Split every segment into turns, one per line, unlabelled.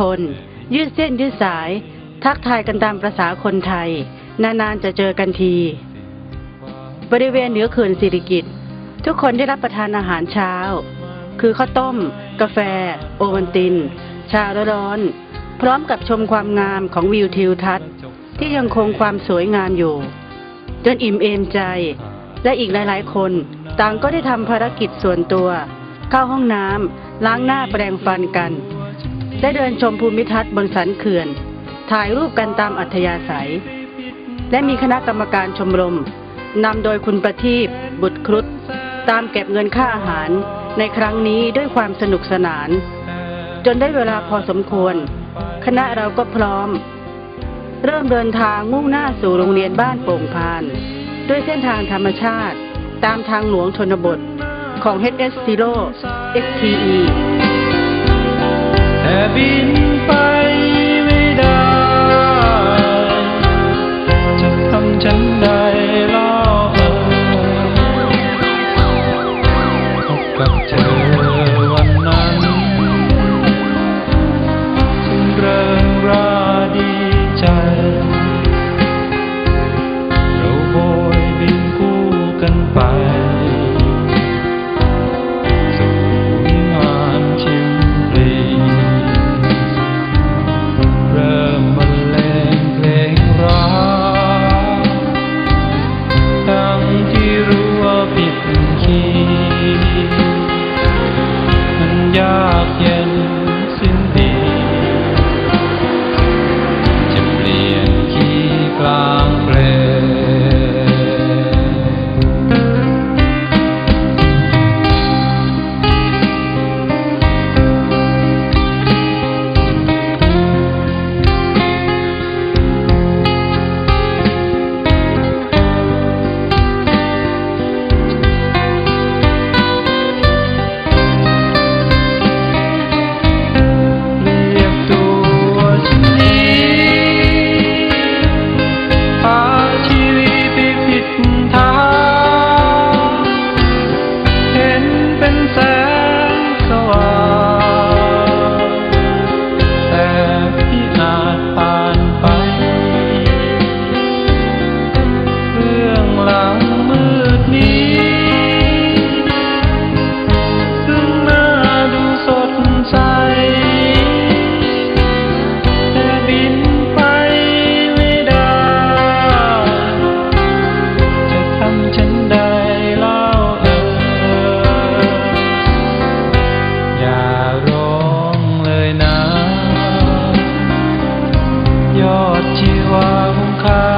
คน ยืดเส้นยืดสาย ทักทายกันตามประษาคนไทย นานๆจะเจอกันที บริเวณเหนือเขื่อนสิริกิตทุกคนได้รับประทานอาหารเช้า คือข้าวต้ม กาแฟ โอวัลติน ชาร้อนพร้อมกับชมความงามของวิวทิวทัศน์ที่ยังคงความสวยงามอยู่ จนอิ่มเอมใจ และอีกหลายๆ คน ต่างก็ได้ทำภารกิจส่วนตัว เข้าห้องน้ำล้างหน้าแปรงฟันกัน ได้เดินชมภูมิทัศน์บนสันเขื่อน ถ่ายรูปกันตามอัธยาศัย และมีคณะกรรมการชมรมนำโดยคุณประทีปบุตรครุฑตามเก็บเงินค่าอาหารในครั้งนี้ด้วยความสนุกสนาน จนได้เวลาพอสมควร คณะเราก็พร้อม เริ่มเดินทางมุ่งหน้าสู่โรงเรียนบ้านโป่งพาน ด้วยเส้นทางธรรมชาติ ตามทางหลวงชนบทของ HS Zero XTE
แต่บิ อดชีวาของข้า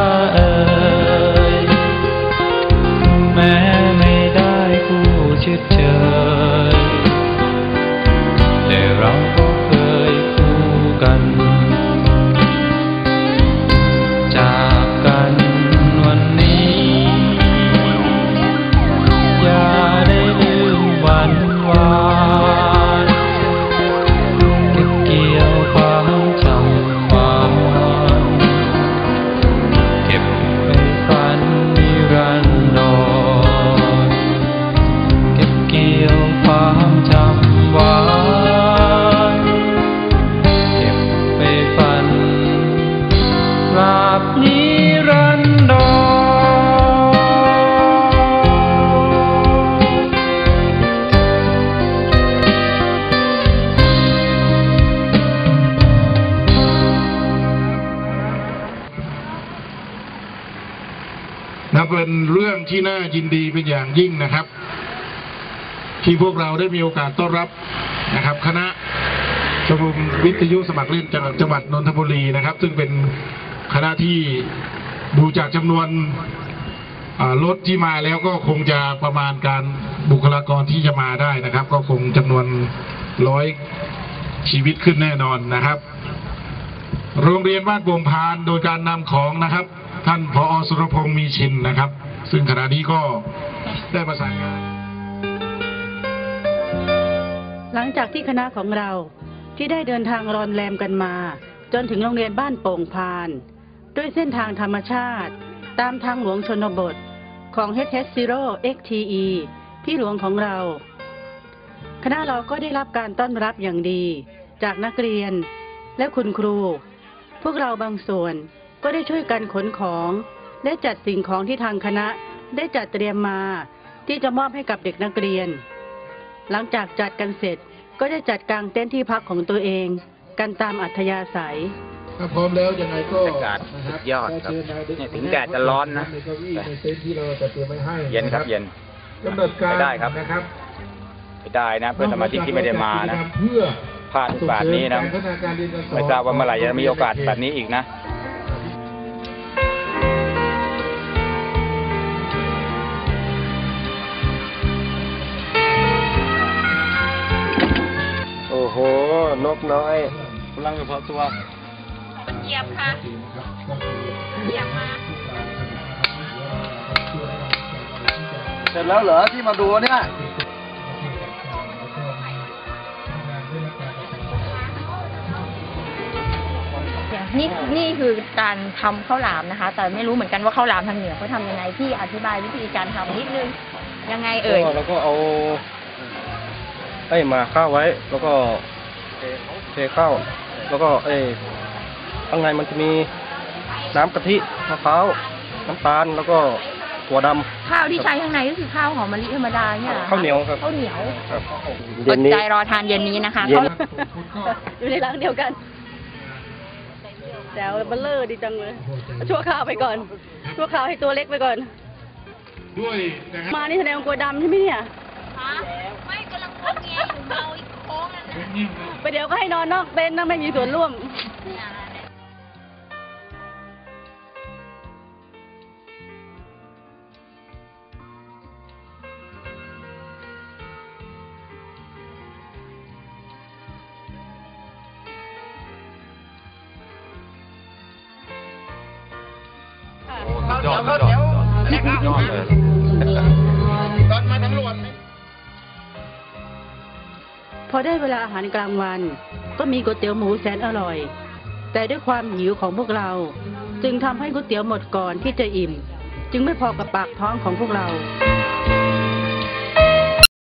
เป็นเรื่
องที่น่ายินดีเป็นอย่างยิ่งนะครับ ที่พวกเราได้มีโอกาสต้อนรับนะครับ คณะชมรมวิทยุสมัครเล่นจังหวัดนนทบุรีนะครับ ซึ่งเป็นคณะที่ดูจากจำนวนรถที่มาแล้วก็คงจะประมาณการบุคลากรที่จะมาได้นะครับ ก็คงจำนวนร้อยชีวิตขึ้นแน่นอนนะครับ โรงเรียนบ้านโป่งพานโดยการนำของนะครับ ท่านพอสุรพงศ์มีชินนะครับ ซึ่งขณะนี้ก็ได้ประสานงาน
หลังจากที่คณะของเราที่ได้เดินทางรอนแรมกันมา จนถึงโรงเรียนบ้านโป่งพาน ด้วยเส้นทางธรรมชาติ ตามทางหลวงชนบทของ HS Zero XTE พี่หลวงของเรา คณะเราก็ได้รับการต้อนรับอย่างดี จากนักเรียนและคุณครู พวกเราบางส่วน ก็ได้ช่วยกันขนของ และจัดสิ่งของที่ทางคณะได้จัดเตรียมมาที่จะมอบให้กับเด็กนักเรียน หลังจากจัดกันเสร็จก็ได้จัดกางเต็นท์ที่พักของตัวเอง กันตามอัธยาศัย
ถ้าพร้อมแล้วยังไงก็
บรรยากาศ
นะ
สุดยอดครับ
เชิญนาย
เนี่ยถึงแดดจะร้อนนะ
ในเก้าอี้ในเต็นท์ที่เราจะเตรียมไว้ให้
เย็นครับเย็น
กำหนดการ
ไม่ได้ครับ
นะครับ
ไม่ได้นะ เพื่อนสมาชิกที่ไม่ได้มานะ
เพื่อ
พลาดโอกาสนี้นะ
ส่งเสริมการพัฒนาการเรียนการสอน
ไม่ทราบว่าเมื่อไหร่จะมีโอกาสแบบนี้อีกนะ
นกน้อย
กำลังอยู่พอตัว
เหยียบค่ะเหยียบมา
เสร็จแล้วเหรอที่มาดูเนี่ย
นี่นี่คือการทำข้าวหลามนะคะ แต่ไม่รู้เหมือนกันว่าข้าวหลามทางเหนือเขาทำยังไงพี่อธิบายวิธีการทำนิดนึงยังไงเอ่ย
ก็เราก็เอาไอ้หมาข้าวไว้แล้วก็ เทข้าวแล้วก็ไอ้ข้างในมันจะมีน้ำกะทิมะพร้าวน้ำตาลแล้วก็ถั่วดำ
ข้าวที่ใช้ข้างในก็คือข้าวหอมมะลิธรรมดาเนี่ยรอคะ
ข้าวเหนียวครับ
ข้าวเหนียว
ครับ
อ
เย็
ด
นนี้
ใจรอทานเย็นนี้นะคะ
เย็น
ข้าวหลาม
อยู่ในรังเดียวกันแซวเบลเลอร์ดีจังเลย ชั่วคราวไปก่อน ชั่วคราวให้ตัวเล็กไปก่อน
ด้วยนะครับ
มานี่แสดงว่ากลัวดำใช่ไหมเนี่ย
ไม่กำลังงเงียอยู่เมาอีกโค้งนั่นนะ
ไปเดี๋ยวก็ให้นอนนอกเต็นท์นะไม่มีส่วนร่วม
ยอดยอดยอดเลย
ตอนมา
พอได้เวลาอาหารกลางวัน ก็มีก๋วยเตี๋ยวหมูแสนอร่อย แต่ด้วยความหิวของพวกเรา จึงทำให้ก๋วยเตี๋ยวหมดก่อนที่จะอิ่ม จึงไม่พอกับปากท้องของพวกเรา